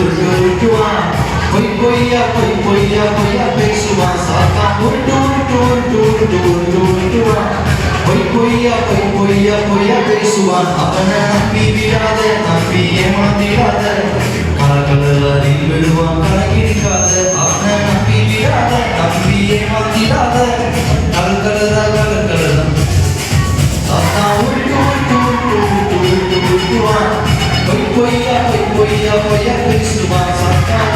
உருட்டுவான் பொய் பொய்யா பொய் பொய்யா பொய்யா பேசுவான் சாத்தான் உருட்டு உருட்டு உருட்டு உருட்டு உருட்டு உருட்டுவான் பொய் பொய்யா பொய் பொய்யா பொய்யா பேசுவான் அவனை நம்பி விட হইয়া হই হইয়া হইয়া কৃষ্ণ সরকার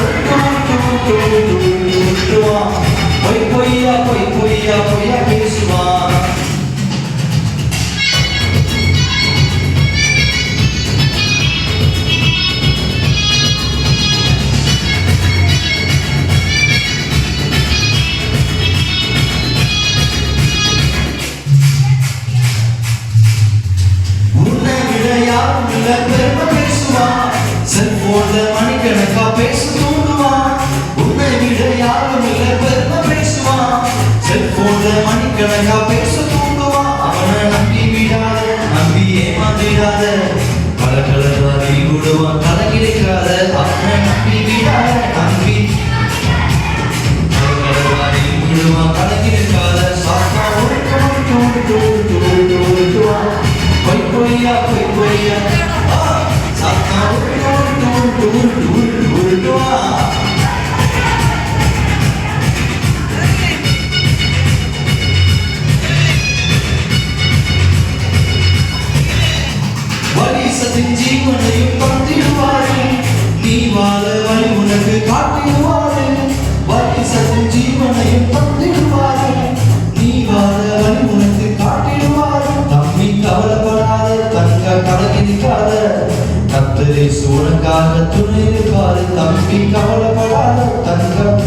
হই হইয়া হই হইয়া হইয়া செல்போன்ல மணிக்கணக்கா பேச தூண்டுவான். உன்னை விட யாரும் இல்ல பெருமை பேசுவான். செல்போன்ல மணிக்கணக்கா பேச தூண்டுவான். அவனை நம்பி விடாத நம்பி ஏமாந்திடாத. பல கலராதி விடுவான் கலங்கிருக்காத அவனை நம்பி விடாத நம்பி. கலராதி விடுவான் கலங்கிருக்காத டோர் டோர் ஜீவனையும் நீ வாழ தங்காத துணைப்பாரு தம்பி கவலைப்படாத தங்கம்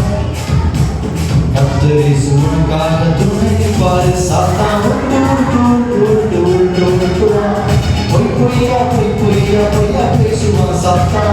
கத்தரி சுமக்காக துணைப்பாரு சாத்தா உண்டு உண்டு உண்டு உண்டு உண்டு பொய் பொய்யா பொய் பொய்யா பொய்யா பேசுவான் சாத்தா